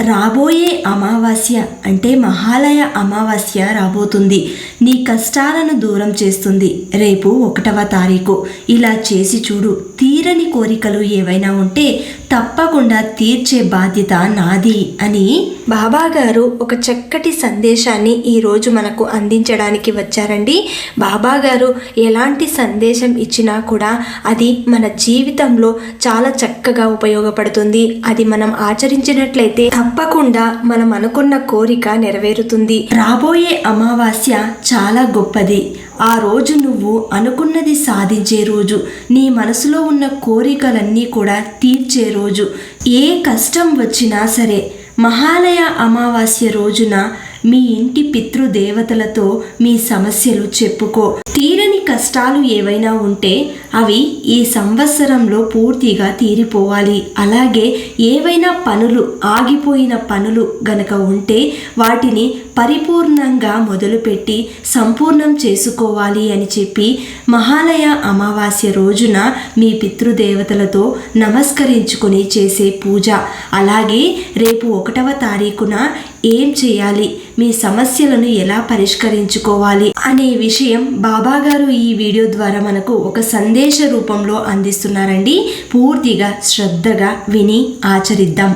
రాబోయే అమావాస్య అంటే మహాలయ అమావాస్య రాబోతుంది. నీ కష్టాలను దూరం చేస్తుంది. రేపు ఒకటవ తారీఖు. ఇలా చేసి చూడు. తీరని కోరికలు ఏవైనా ఉంటే తప్పకుండా తీర్చే బాధ్యత నాది అని బాబాగారు ఒక చక్కటి సందేశాన్ని ఈరోజు మనకు అందించడానికి వచ్చారండి. బాబాగారు ఎలాంటి సందేశం ఇచ్చినా కూడా అది మన జీవితంలో చాలా చక్కగా ఉపయోగపడుతుంది. అది మనం ఆచరించినట్లయితే తప్పకుండా మనం అనుకున్న కోరిక నెరవేరుతుంది. రాబోయే అమావాస్య చాలా గొప్పది. ఆ రోజు నువ్వు అనుకున్నది సాధించే రోజు. నీ మనసులో ఉన్న కోరికలన్నీ కూడా తీర్చే రోజు. ఏ కష్టం వచ్చినా సరే మహాలయ అమావాస్య రోజున మీ ఇంటి పితృదేవతలతో మీ సమస్యలు చెప్పుకో. తీరని కష్టాలు ఏవైనా ఉంటే అవి ఈ సంవత్సరంలో పూర్తిగా తీరిపోవాలి. అలాగే ఏవైనా పనులు ఆగిపోయిన పనులు గనక ఉంటే వాటిని పరిపూర్ణంగా మొదలుపెట్టి సంపూర్ణం చేసుకోవాలి అని చెప్పి మహాలయ అమావాస్య రోజున మీ పితృదేవతలతో నమస్కరించుకొని చేసే పూజ. అలాగే రేపు ఒకటవ తారీఖున ఏం చేయాలి? మీ సమస్యలను ఎలా పరిష్కరించుకోవాలి? అనే విషయం బాబా గారు ఈ వీడియో ద్వారా మనకు ఒక సందేశ రూపంలో అందిస్తున్నారండి. పూర్తిగా శ్రద్ధగా విని ఆచరిద్దాం.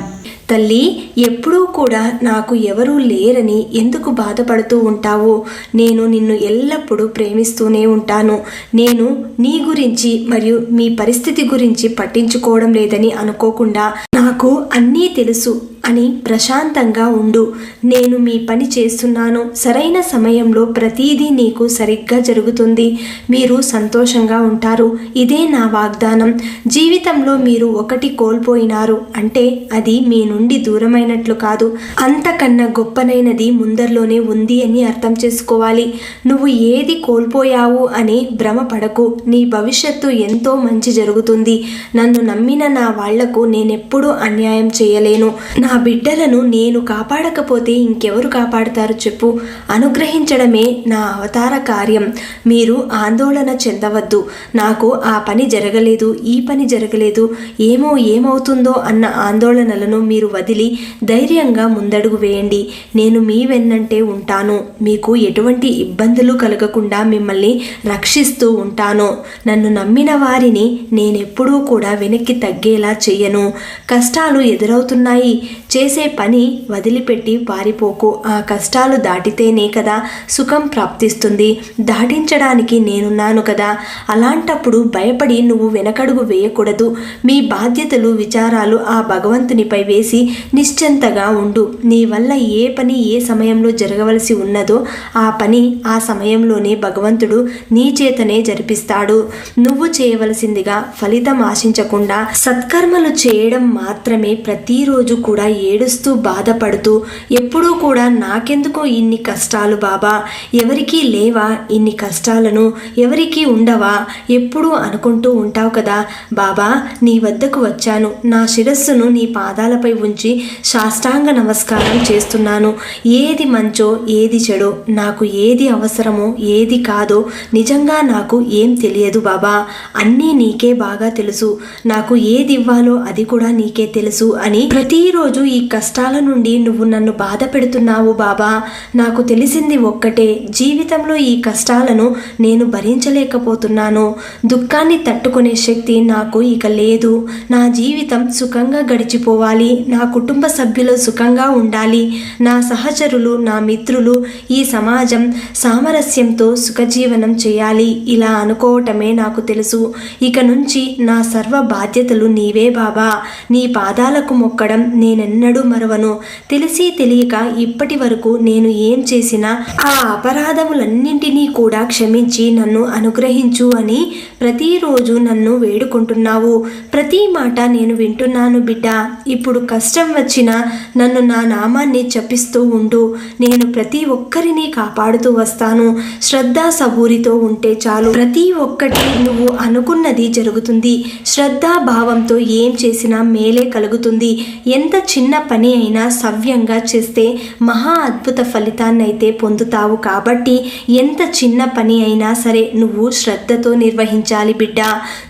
తల్లి ఎప్పుడూ కూడా నాకు ఎవరూ లేరని ఎందుకు బాధపడుతూ ఉంటావు? నేను నిన్ను ఎల్లప్పుడూ ప్రేమిస్తూనే ఉంటాను. నేను నీ గురించి మరియు మీ పరిస్థితి గురించి పట్టించుకోవడం లేదని అనుకోకుండా నాకు అన్నీ తెలుసు అని ప్రశాంతంగా ఉండు. నేను మీ పని చేస్తున్నాను. సరైన సమయంలో ప్రతిదీ నీకు సరిగ్గా జరుగుతుంది. మీరు సంతోషంగా ఉంటారు. ఇదే నా వాగ్దానం. జీవితంలో మీరు ఒకటి కోల్పోయినారు అంటే అది మీ నుండి దూరమైనట్లు కాదు. అంతకన్నా గొప్పనైనది ముందర్లోనే ఉంది అని అర్థం చేసుకోవాలి. నువ్వు ఏది కోల్పోయావు అని భ్రమపడకు. నీ భవిష్యత్తు ఎంతో మంచి జరుగుతుంది. నన్ను నమ్మిన నా వాళ్ళకు నేనెప్పుడూ అన్యాయం చేయలేను. నా బిడ్డలను నేను కాపాడకపోతే ఇంకెవరు కాపాడతారు చెప్పు. అనుగ్రహించడమే నా అవతార కార్యం. మీరు ఆందోళన చెందవద్దు. నాకు ఆ పని జరగలేదు ఈ పని జరగలేదు. ఏమో ఏమవుతుందో అన్న ఆందోళనలను మీరు వదిలి ధైర్యంగా ముందడుగు వేయండి. నేను మీ వెన్నంటే ఉంటాను. మీకు ఎటువంటి ఇబ్బందులు కలగకుండా మిమ్మల్ని రక్షిస్తూ ఉంటాను. నన్ను నమ్మిన వారిని నేనెప్పుడూ కూడా వెనక్కి తగ్గేలా చెయ్యను. కష్టాలు ఎదురవుతున్నాయి. చేసే పని వదిలిపెట్టి పారిపోకు. ఆ కష్టాలు దాటితేనే కదా సుఖం ప్రాప్తిస్తుంది. దాటించడానికి నేనున్నాను కదా. అలాంటప్పుడు భయపడి నువ్వు వెనకడుగు వేయకూడదు. మీ బాధ్యతలు విచారాలు ఆ భగవంతునిపై వేసి నిశ్చింతగా ఉండు. నీ వల్ల ఏ పని ఏ సమయంలో జరగవలసి ఉన్నదో ఆ పని ఆ సమయంలోనే భగవంతుడు నీ చేతనే జరిపిస్తాడు. నువ్వు చేయవలసిందిగా ఫలితం ఆశించకుండా సత్కర్మలు చేయడం మా మాత్రమే ప్రతిరోజు కూడా ఏడుస్తూ బాధపడుతూ ఎప్పుడూ కూడా నాకెందుకో ఇన్ని కష్టాలు బాబా? ఎవరికీ లేవా ఇన్ని కష్టాలను? ఎవరికీ ఉండవా? ఎప్పుడూ అనుకుంటూ ఉంటావు కదా బాబా? నీ వద్దకు వచ్చాను. నా శిరస్సును నీ పాదాలపై ఉంచి సాష్టాంగ నమస్కారం చేస్తున్నాను. ఏది మంచో ఏది చెడో నాకు ఏది అవసరమో ఏది కాదో నిజంగా నాకు ఏం తెలియదు బాబా. అన్నీ నీకే బాగా తెలుసు. నాకు ఏది ఇవ్వాలో అది కూడా నీ నీకే తెలుసు అని ప్రతిరోజు ఈ కష్టాల నుండి నువ్వు నన్ను బాధ పెడుతున్నావు బాబా. నాకు తెలిసింది ఒక్కటే జీవితంలో ఈ కష్టాలను నేను భరించలేకపోతున్నాను. దుఃఖాన్ని తట్టుకునే శక్తి నాకు ఇక లేదు. నా జీవితం సుఖంగా గడిచిపోవాలి. నా కుటుంబ సభ్యులు సుఖంగా ఉండాలి. నా సహచరులు నా మిత్రులు ఈ సమాజం సామరస్యంతో సుఖజీవనం చేయాలి. ఇలా అనుకోవటమే నాకు తెలుసు. ఇక నుంచి నా సర్వ బాధ్యతలు నీవే బాబా. నీ నీ పాదాలకు మొక్కడం నేనెన్నడూ మరవను. తెలిసి తెలియక ఇప్పటి వరకు నేను ఏం చేసినా ఆ అపరాధములన్నింటినీ కూడా క్షమించి నన్ను అనుగ్రహించు అని ప్రతిరోజు నన్ను వేడుకుంటున్నావు. ప్రతి మాట నేను వింటున్నాను బిడ్డ. ఇప్పుడు కష్టం వచ్చినా నన్ను నా నామాన్ని జపిస్తూ ఉండు. నేను ప్రతి ఒక్కరిని కాపాడుతూ వస్తాను. శ్రద్ధ సబూరితో ఉంటే చాలు. ప్రతి ఒక్కటి నువ్వు అనుకున్నది జరుగుతుంది. శ్రద్ధా భావంతో ఏం చేసినా మే మేలే కలుగుతుంది. ఎంత చిన్న పని అయినా సవ్యంగా చేస్తే మహా అద్భుత ఫలితాన్ని అయితే పొందుతావు కాబట్టి ఎంత చిన్న పని అయినా సరే నువ్వు శ్రద్ధతో నిర్వహించాలి బిడ్డ.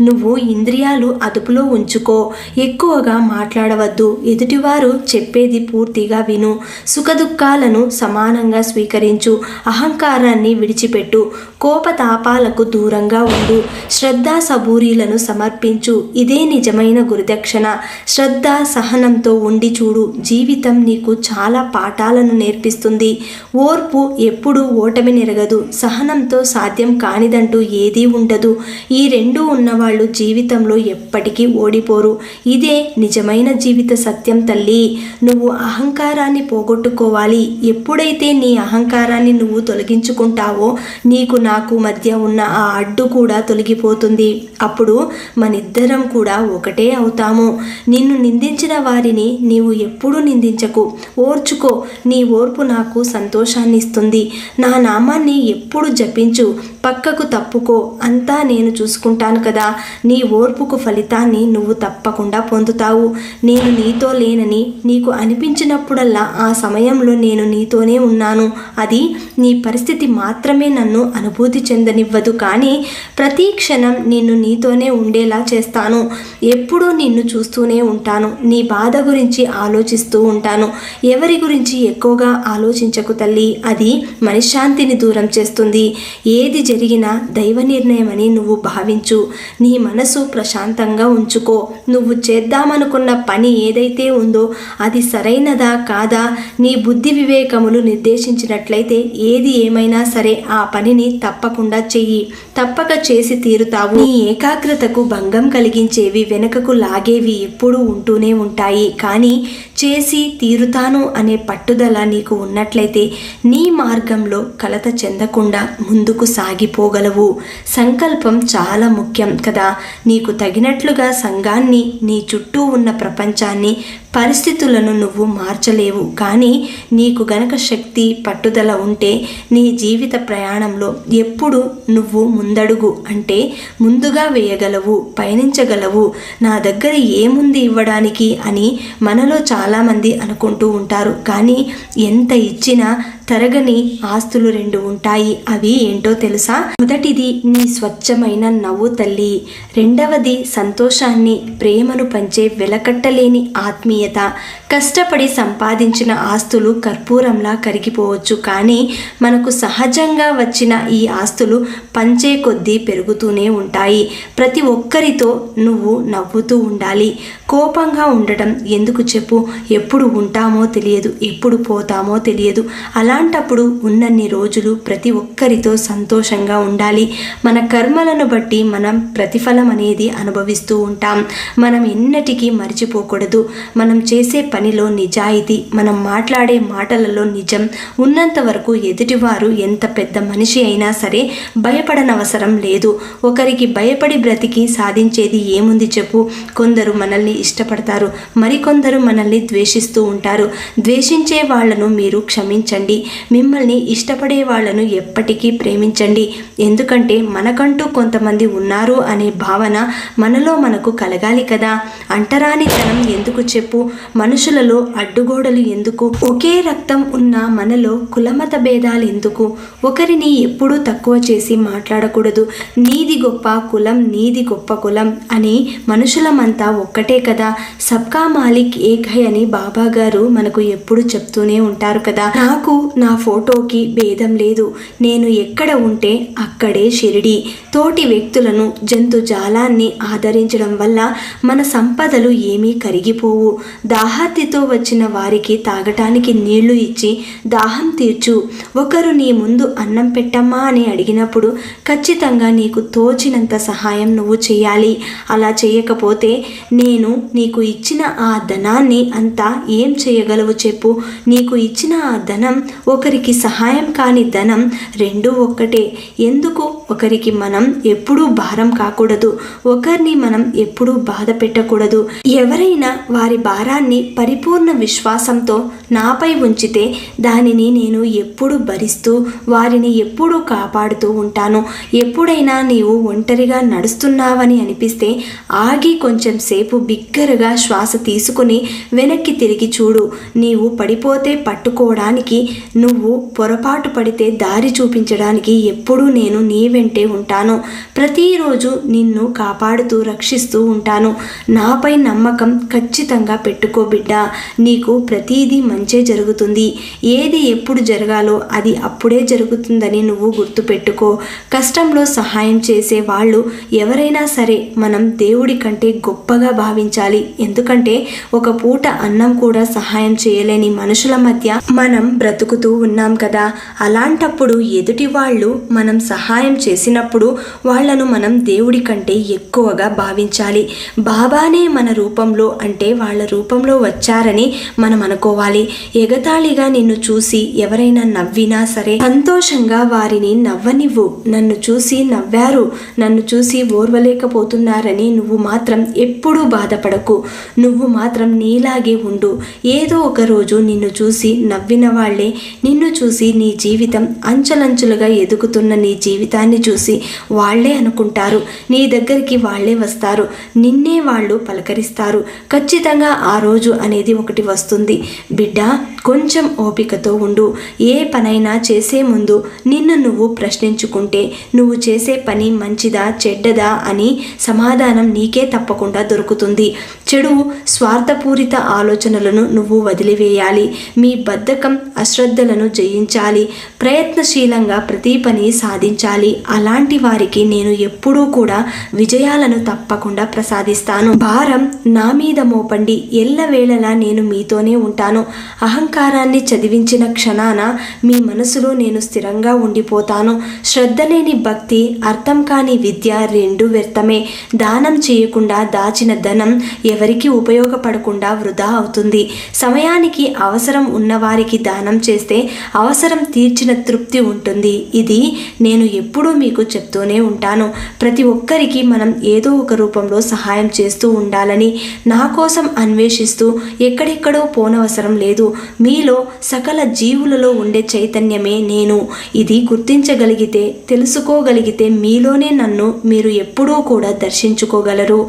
నువ్వు ఇంద్రియాలు అదుపులో ఉంచుకో. ఎక్కువగా మాట్లాడవద్దు. ఎదుటివారు చెప్పేది పూర్తిగా విను. సుఖదుఖాలను సమానంగా స్వీకరించు. అహంకారాన్ని విడిచిపెట్టు. కోపతాపాలకు దూరంగా ఉండు. శ్రద్ధా సబూరీలను సమర్పించు. ఇదే నిజమైన గురుదక్షిణ. శ్రద్ధ సహనంతో ఉండి చూడు. జీవితం నీకు చాలా పాఠాలను నేర్పిస్తుంది. ఓర్పు ఎప్పుడూ ఓటమి నెరగదు. సహనంతో సాధ్యం కానిదంటూ ఏదీ ఉండదు. ఈ రెండు ఉన్నవాళ్ళు జీవితంలో ఎప్పటికీ ఓడిపోరు. ఇదే నిజమైన జీవిత సత్యం తల్లి. నువ్వు అహంకారాన్ని పోగొట్టుకోవాలి. ఎప్పుడైతే నీ అహంకారాన్ని నువ్వు తొలగించుకుంటావో నీకు నాకు మధ్య ఉన్న ఆ అడ్డు కూడా తొలగిపోతుంది. అప్పుడు మనిద్దరం కూడా ఒకటే అవుతాము. నీ నిన్ను నిందించిన వారిని నీవు ఎప్పుడూ నిందించకు. ఓర్చుకో నీ ఓర్పు నాకు సంతోషాన్ని ఇస్తుంది నా నామాన్ని ఎప్పుడు జపించు పక్కకు తప్పుకో అంతా నేను చూసుకుంటాను కదా. నీ ఓర్పుకు ఫలితాన్ని నువ్వు తప్పకుండా పొందుతావు. నేను నీతో లేనని నీకు అనిపించినప్పుడల్లా ఆ సమయంలో నేను నీతోనే ఉన్నాను. అది నీ పరిస్థితి మాత్రమే నన్ను అనుభూతి చెందనివ్వదు. కానీ ప్రతి క్షణం నిన్ను నీతోనే ఉండేలా చేస్తాను. ఎప్పుడూ నిన్ను చూస్తూనే ఉంటాను. నీ బాధ గురించి ఆలోచిస్తూ ఉంటాను. ఎవరి గురించి ఎక్కువగా ఆలోచించకు తల్లి. అది మనశ్శాంతిని దూరం చేస్తుంది. ఏది జరిగినా దైవ నిర్ణయమని నువ్వు భావించు. నీ మనసు ప్రశాంతంగా ఉంచుకో. నువ్వు చేద్దామనుకున్న పని ఏదైతే ఉందో అది సరైనదా కాదా? నీ బుద్ధి వివేకములు నిర్దేశించినట్లయితే ఏది ఏమైనా సరే ఆ పనిని తప్పకుండా చెయ్యి. తప్పక చేసి తీరుతావు. నీ ఏకాగ్రతకు భంగం కలిగించేవి వెనుకకు లాగేవి ఎప్పుడూ ఉంటూనే ఉంటాయి. కానీ చేసి తీరుతాను అనే పట్టుదల నీకు ఉన్నట్లయితే నీ మార్గంలో కలత చెందకుండా ముందుకు సాగిపోగలవు. సంకల్పం చాలా ముఖ్యం కదా. నీకు తగినట్లుగా సంఘాన్ని నీ చుట్టూ ఉన్న ప్రపంచాన్ని పరిస్థితులను నువ్వు మార్చలేవు. కానీ నీకు గనక శక్తి పట్టుదల ఉంటే నీ జీవిత ప్రయాణంలో ఎప్పుడు నువ్వు ముందడుగు. అంటే ముందుగా వేయగలవు పయనించగలవు. నా దగ్గర ఏముంది ఇవ్వడానికి అని మనలో చాలామంది అనుకుంటూ ఉంటారు. కానీ ఎంత ఇచ్చినా తరగని ఆస్తులు రెండు ఉంటాయి. అవి ఏంటో తెలుసా? మొదటిది నీ స్వచ్ఛమైన నవ్వు తల్లి. రెండవది సంతోషాన్ని ప్రేమను పంచే వెలకట్టలేని ఆత్మీయత. కష్టపడి సంపాదించిన ఆస్తులు కర్పూరంలా కరిగిపోవచ్చు. కానీ మనకు సహజంగా వచ్చిన ఈ ఆస్తులు పంచే కొద్దీ పెరుగుతూనే ఉంటాయి. ప్రతి ఒక్కరితో నువ్వు నవ్వుతూ ఉండాలి. కోపంగా ఉండటం ఎందుకు చెప్పు? ఎప్పుడు ఉంటామో తెలియదు ఎప్పుడు పోతామో తెలియదు. అలా అలాంటప్పుడు ఉన్నన్ని రోజులు ప్రతి ఒక్కరితో సంతోషంగా ఉండాలి. మన కర్మలను బట్టి మనం ప్రతిఫలం అనేది అనుభవిస్తూ ఉంటాం. మనం ఎన్నటికీ మర్చిపోకూడదు. మనం చేసే పనిలో నిజాయితీ మనం మాట్లాడే మాటలలో నిజం. ఉన్నంత వరకు ఎదుటివారు ఎంత పెద్ద మనిషి అయినా సరే భయపడనవసరం లేదు. ఒకరికి భయపడి బ్రతికి సాధించేది ఏముంది చెప్పు? కొందరు మనల్ని ఇష్టపడతారు. మరికొందరు మనల్ని ద్వేషిస్తూ ఉంటారు. ద్వేషించే వాళ్ళను మీరు క్షమించండి. మిమ్మల్ని ఇష్టపడే వాళ్ళను ఎప్పటికీ ప్రేమించండి. ఎందుకంటే మనకంటూ కొంతమంది ఉన్నారు అనే భావన మనలో మనకు కలగాలి కదా. అంటరానితనం ఎందుకు చెప్పు? మనుషులలో అడ్డుగోడలు ఎందుకు? ఒకే రక్తం ఉన్న మనలో కులమత భేదాలు ఎందుకు? ఒకరిని ఎప్పుడూ తక్కువ చేసి మాట్లాడకూడదు. నీది గొప్ప కులం నీది గొప్ప కులం అని మనుషులమంతా ఒక్కటే కదా. సబ్కా మాలిక్ ఏకై అని బాబా గారు మనకు ఎప్పుడు చెప్తూనే ఉంటారు కదా. నాకు నా ఫోటోకి భేదం లేదు. నేను ఎక్కడ ఉంటే అక్కడే షిరిడి. తోటి వ్యక్తులను జంతుజాలాన్ని ఆదరించడం వల్ల మన సంపదలు ఏమీ కరిగిపోవు. దాహార్తితో వచ్చిన వారికి తాగటానికి నీళ్ళు ఇచ్చి దాహం తీర్చు. ఒకరు నీ ముందు అన్నం పెట్టమ్మా అని అడిగినప్పుడు ఖచ్చితంగా నీకు తోచినంత సహాయం నువ్వు చేయాలి. అలా చేయకపోతే నేను నీకు ఇచ్చిన ఆ ధనాన్ని అంతా ఏం చేయగలవు చెప్పు. నీకు ఇచ్చిన ఆ ధనం ఒకరికి సహాయం కాని ధనం రెండు ఒక్కటే. ఎందుకు? ఒకరికి మనం ఎప్పుడూ భారం కాకూడదు. ఒకరిని మనం ఎప్పుడూ బాధ పెట్టకూడదు. ఎవరైనా వారి భారాన్ని పరిపూర్ణ విశ్వాసంతో నాపై ఉంచితే దానిని నేను ఎప్పుడు భరిస్తూ వారిని ఎప్పుడూ కాపాడుతూ ఉంటాను. ఎప్పుడైనా నీవు ఒంటరిగా నడుస్తున్నావని అనిపిస్తే ఆగి కొంచెం సేపు బిగ్గరగా శ్వాస తీసుకుని వెనక్కి తిరిగి చూడు. నీవు పడిపోతే పట్టుకోవడానికి నువ్వు పొరపాటు పడితే దారి చూపించడానికి ఎప్పుడూ నేను నీ వెంటే ఉంటాను. ప్రతిరోజు నిన్ను కాపాడుతూ రక్షిస్తూ ఉంటాను. నాపై నమ్మకం ఖచ్చితంగా పెట్టుకో బిడ్డ. నీకు ప్రతీదీ మంచే జరుగుతుంది. ఏది ఎప్పుడు జరగాలో అది అప్పుడే జరుగుతుందని నువ్వు గుర్తుపెట్టుకో. కష్టంలో సహాయం చేసే వాళ్ళు ఎవరైనా సరే మనం దేవుడి కంటే గొప్పగా భావించాలి. ఎందుకంటే ఒక పూట అన్నం కూడా సహాయం చేయలేని మనుషుల మధ్య మనం బ్రతుకుతూ ఉన్నాం కదా. అలాంటప్పుడు ఎదుటి వాళ్ళు మనం సహాయం చేసినప్పుడు వాళ్ళను మనం దేవుడి కంటే ఎక్కువగా భావించాలి. బాబానే మన రూపంలో అంటే వాళ్ళ రూపంలో వచ్చారని మనం అనుకోవాలి. ఎగతాళిగా నిన్ను చూసి ఎవరైనా నవ్వినా సరే సంతోషంగా వారిని నవ్వనివ్వు. నన్ను చూసి నవ్వారు. నన్ను చూసి ఓర్వలేకపోతున్నారని నువ్వు మాత్రం ఎప్పుడూ బాధపడకు. నువ్వు మాత్రం నీలాగే ఉండు. ఏదో ఒక రోజు నిన్ను చూసి నవ్విన వాళ్ళే నిన్ను చూసి నీ జీవితం అంచలంచులుగా ఎదుగుతున్న నీ జీవితాన్ని చూసి వాళ్ళే అనుకుంటారు. నీ దగ్గరికి వాళ్ళే వస్తారు. నిన్నే వాళ్ళు పలకరిస్తారు. ఖచ్చితంగా ఆ రోజు అనేది ఒకటి వస్తుంది. బిడ్డ కొంచెం ఓపికతో ఉండు. ఏ పనైనా చేసే ముందు నిన్ను నువ్వు ప్రశ్నించుకుంటే నువ్వు చేసే పని మంచిదా చెడ్డదా అని సమాధానం నీకే తప్పకుండా దొరుకుతుంది. చెడు స్వార్థపూరిత ఆలోచనలను నువ్వు వదిలివేయాలి. మీ బద్ధకం అశ్రద్ధలను జయించాలి. ప్రయత్నశీలంగా ప్రతి పని సాధించాలి. అలాంటి వారికి నేను ఎప్పుడూ కూడా విజయాలను తప్పకుండా ప్రసాదిస్తాను. భారం నా మీద మోపండి. ఎల్లవేళలా నేను మీతోనే ఉంటాను. అహంకారాన్ని చదివించిన క్షణాన మీ మనసులో నేను స్థిరంగా ఉండిపోతాను. శ్రద్ధ లేని భక్తి అర్థం కాని విద్య రెండు వ్యర్థమే. దానం చేయకుండా దాచిన ధనం ఎవరికి ఉపయోగపడకుండా వృధా అవుతుంది. సమయానికి అవసరం ఉన్నవారికి దానం చేస్తే అవసరం తీర్చిన తృప్తి ఉంటుంది. ఇది నేను ఎప్పుడూ మీకు చెప్తూనే ఉంటాను. ప్రతి ఒక్కరికి మనం ఏదో ఒక రూపంలో సహాయం చేస్తూ ఉండాలని నా కోసం అన్వేషిస్తూ ఎక్కడెక్కడో పోనవసరం లేదు. మీలో సకల జీవులలో ఉండే చైతన్యమే నేను. ఇది గుర్తించగలిగితే తెలుసుకోగలిగితే మీలోనే నన్ను మీరు ఎప్పుడూ కూడా దర్శించుకోగలరు.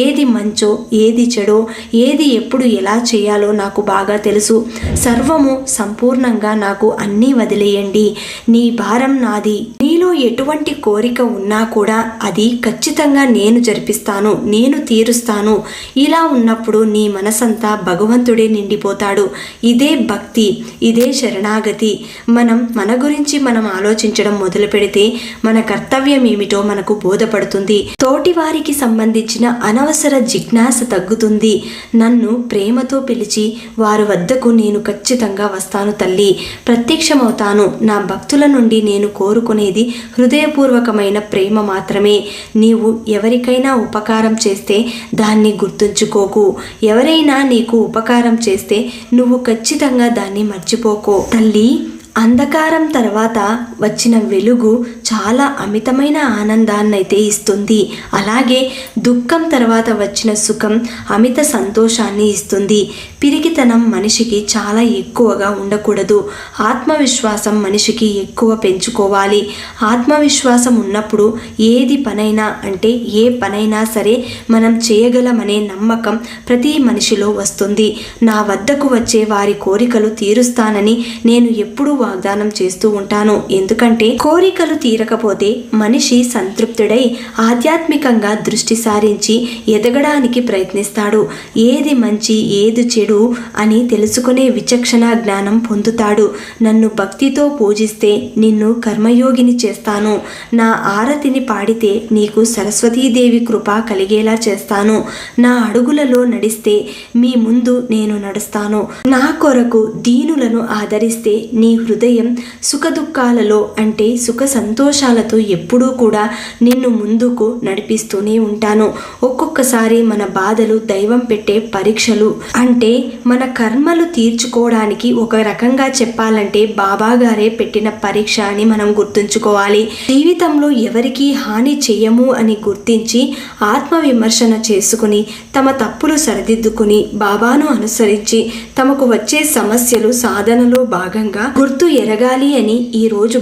ఏది మంచో ఏది చెడో ఏది ఎప్పుడు ఎలా చేయాలో నాకు బాగా తెలుసు. సర్వము సంపూర్ణంగా నాకు అన్నీ వదిలేయండి. నీ భారం నాది. నీలో ఎటువంటి కోరిక ఉన్నా కూడా అది ఖచ్చితంగా నేను జరిపిస్తాను నేను తీరుస్తాను. ఇలా ఉన్నప్పుడు నీ మనసంతా భగవంతుడే నిండిపోతాడు. ఇదే భక్తి ఇదే శరణాగతి. మనం మన గురించి మనం ఆలోచించడం మొదలు పెడితే మన కర్తవ్యం ఏమిటో మనకు బోధపడుతుంది. తోటి వారికి సంబంధించిన అనవసర జిజ్ఞాస తగ్గుతుంది. నన్ను ప్రేమతో పిలిచి వారి వద్దకు నేను ఖచ్చితంగా వస్తాను తల్లి. ప్రత్యక్షమవుతాను. నా భక్తుల నుండి నేను కోరుకునేది హృదయపూర్వకమైన ప్రేమ మాత్రమే. నీవు ఎవరికైనా ఉపకారం చేస్తే దాన్ని గుర్తుంచుకోకు. ఎవరైనా నీకు ఉపకారం చేస్తే నువ్వు ఖచ్చితంగా దాన్ని మర్చిపోకు. తల్లి అంధకారం తర్వాత వచ్చిన వెలుగు చాలా అమితమైన ఆనందాన్నైతే ఇస్తుంది. అలాగే దుఃఖం తర్వాత వచ్చిన సుఖం అమిత సంతోషాన్ని ఇస్తుంది. పిరికితనం మనిషికి చాలా ఎక్కువగా ఉండకూడదు. ఆత్మవిశ్వాసం మనిషికి ఎక్కువ పెంచుకోవాలి. ఆత్మవిశ్వాసం ఉన్నప్పుడు ఏది పనైనా అంటే ఏ పనైనా సరే మనం చేయగలమనే నమ్మకం ప్రతి మనిషిలో వస్తుంది. నా వద్దకు వచ్చే వారి కోరికలు తీరుస్తానని నేను ఎప్పుడూ వాగ్దానం చేస్తూ ఉంటాను. ఎందుకంటే కోరికలు తీరకపోతే మనిషి సంతృప్తుడై ఆధ్యాత్మికంగా దృష్టి సారించి ఎదగడానికి ప్రయత్నిస్తాడు. ఏది మంచి ఏది చెడు అని తెలుసుకునే విచక్షణ జ్ఞానం పొందుతాడు. నన్ను భక్తితో పూజిస్తే నిన్ను కర్మయోగిని చేస్తాను. నా ఆరతిని పాడితే నీకు సరస్వతీదేవి కృప కలిగేలా చేస్తాను. నా అడుగులలో నడిస్తే మీ ముందు నేను నడుస్తాను. నా కొరకు దీనులను ఆదరిస్తే నీ హృదయ సుఖదుఖాలలో అంటే సుఖ సంతోషాలతో ఎప్పుడూ కూడా నిన్ను ముందుకు నడిపిస్తూనే ఉంటాను. ఒక్కొక్కసారి మన బాధలు దైవం పెట్టే పరీక్షలు అంటే మన కర్మలు తీర్చుకోవడానికి ఒక రకంగా చెప్పాలంటే బాబా గారే పెట్టిన పరీక్ష అని మనం గుర్తుంచుకోవాలి. జీవితంలో ఎవరికీ హాని చెయ్యము అని గుర్తించి ఆత్మవిమర్శన చేసుకుని తమ తప్పులు సరిదిద్దుకుని బాబాను అనుసరించి తమకు వచ్చే సమస్యలు సాధనలో భాగంగా గుర్తు ఎరగాలి అని ఈ రోజు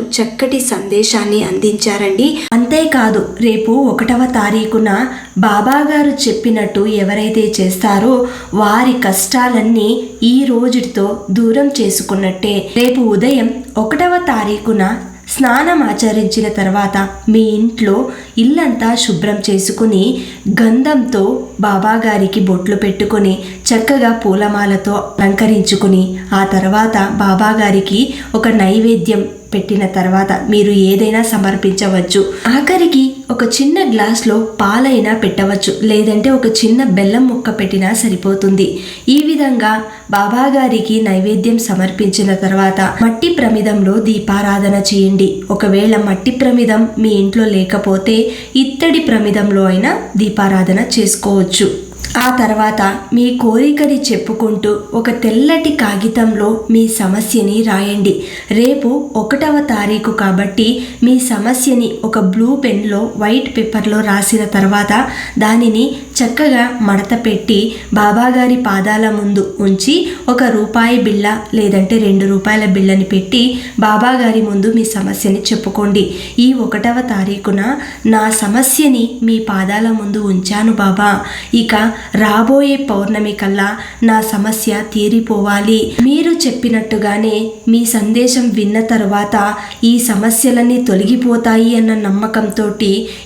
చక్కటి సందేశాన్ని అందించారండి. అంతేకాదు రేపు ఒకటవ తారీఖున బాబాగారు చెప్పినట్టు ఎవరైతే చేస్తారో వారి కష్టాలన్నీ ఈ రోజుతో దూరం చేసుకున్నట్టే. రేపు ఉదయం ఒకటవ తారీఖున స్నానం ఆచరించిన తర్వాత మీ ఇంట్లో ఇల్లంతా శుభ్రం చేసుకుని గంధంతో బాబాగారికి బొట్లు పెట్టుకొని చక్కగా పూలమాలతో అలంకరించుకుని ఆ తర్వాత బాబాగారికి ఒక నైవేద్యం పెట్టిన తర్వాత మీరు ఏదైనా సమర్పించవచ్చు. ఆఖరికి ఒక చిన్న గ్లాస్లో పాలైనా పెట్టవచ్చు లేదంటే ఒక చిన్న బెల్లం ముక్క పెట్టినా సరిపోతుంది. ఈ విధంగా బాబాగారికి నైవేద్యం సమర్పించిన తర్వాత మట్టి ప్రమిదంలో దీపారాధన చేయండి. ఒకవేళ మట్టి ప్రమిదం మీ ఇంట్లో లేకపోతే ఇత్తడి ప్రమిదంలో అయినా దీపారాధన చేసుకోవచ్చు. ఆ తర్వాత మీ కోరికని చెప్పుకుంటూ ఒక తెల్లటి కాగితంలో మీ సమస్యని రాయండి. రేపు ఒకటవ తారీఖు కాబట్టి మీ సమస్యని ఒక బ్లూ పెన్లో వైట్ పేపర్లో రాసిన తర్వాత దానిని చక్కగా మడత పెట్టి బాబాగారి పాదాల ముందు ఉంచి ఒక రూపాయి బిళ్ళ లేదంటే రెండు రూపాయల బిళ్ళని పెట్టి బాబాగారి ముందు మీ సమస్యని చెప్పుకోండి. ఈ ఒకటవ తారీఖున నా సమస్యని మీ పాదాల ముందు ఉంచాను బాబా. ఇక రాబోయే పౌర్ణమి కల్లా నా సమస్య తీరిపోవాలి. మీరు చెప్పినట్టుగానే మీ సందేశం విన్న తర్వాత ఈ సమస్యలన్నీ తొలగిపోతాయి అన్న నమ్మకంతో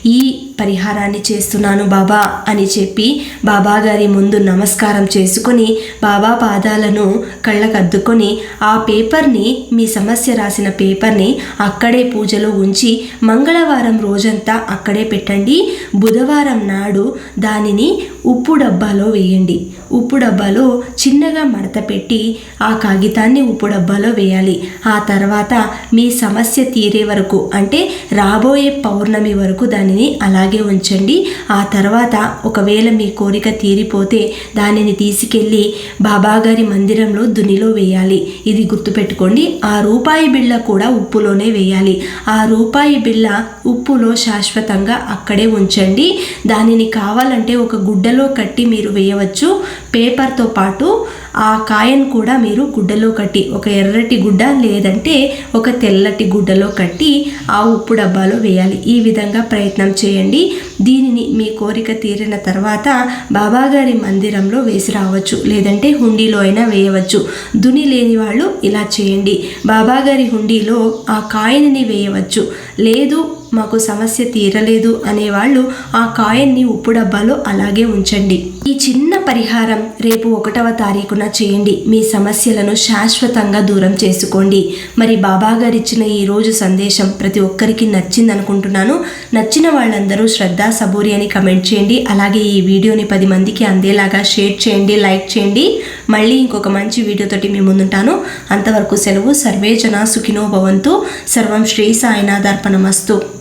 ఈ పరిహారాన్ని చేస్తున్నాను బాబా అని చెప్పి బాబా గారి ముందు నమస్కారం చేసుకొని బాబా పాదాలను కళ్ళకద్దుకొని ఆ పేపర్ని మీ సమస్య రాసిన పేపర్ని అక్కడే పూజలో ఉంచి మంగళవారం రోజంతా అక్కడే పెట్టండి. బుధవారం నాడు దానిని ఉప్పు డబ్బాలో వేయండి. ఉప్పు డబ్బాలో చిన్నగా మడత పెట్టి ఆ కాగితాన్ని ఉప్పు డబ్బాలో వేయాలి. ఆ తర్వాత మీ సమస్య తీరే వరకు అంటే రాబోయే పౌర్ణమి వరకు దానిని అలాగే ఉంచండి. ఆ తర్వాత ఒకవేళ మీ కోరిక తీరిపోతే దానిని తీసుకెళ్ళి బాబాగారి మందిరంలో దునిలో వేయాలి. ఇది గుర్తుపెట్టుకోండి ఆ రూపాయి బిళ్ళ కూడా ఉప్పులోనే వేయాలి. ఆ రూపాయి బిళ్ళ ఉప్పులో శాశ్వతంగా అక్కడే ఉంచండి. దానిని కావాలంటే ఒక గుడ్డ గుడ్డలో కట్టి మీరు వేయవచ్చు. పేపర్తో పాటు ఆ కాయను కూడా మీరు గుడ్డలో కట్టి ఒక ఎర్రటి గుడ్డ లేదంటే ఒక తెల్లటి గుడ్డలో కట్టి ఆ ఉప్పు డబ్బాలో వేయాలి. ఈ విధంగా ప్రయత్నం చేయండి. దీనిని మీ కోరిక తీరిన తర్వాత బాబాగారి మందిరంలో వేసి రావచ్చు. లేదంటే హుండీలో అయినా వేయవచ్చు. దుని లేని వాళ్ళు ఇలా చేయండి. బాబాగారి హుండీలో ఆ కాయని వేయవచ్చు. లేదు మాకు సమస్య తీరలేదు అనేవాళ్ళు ఆ కాయన్ని ఉప్పు డబ్బాలో అలాగే ఉంచండి. ఈ చిన్న పరిహారం రేపు ఒకటవ తారీఖున చేయండి. మీ సమస్యలను శాశ్వతంగా దూరం చేసుకోండి. మరి బాబా గారు ఇచ్చిన ఈరోజు సందేశం ప్రతి ఒక్కరికి నచ్చింది అనుకుంటున్నాను నచ్చిన వాళ్ళందరూ శ్రద్ధ సబూరి అని కమెంట్ చేయండి. అలాగే ఈ వీడియోని పది మందికి అందేలాగా షేర్ చేయండి లైక్ చేయండి. మళ్ళీ ఇంకొక మంచి వీడియోతోటి మీ ముందుంటాను. అంతవరకు సెలవు. సర్వే జన సుఖినో భవంతు. సర్వం శ్రీ సాయినాథార్పణమస్తు.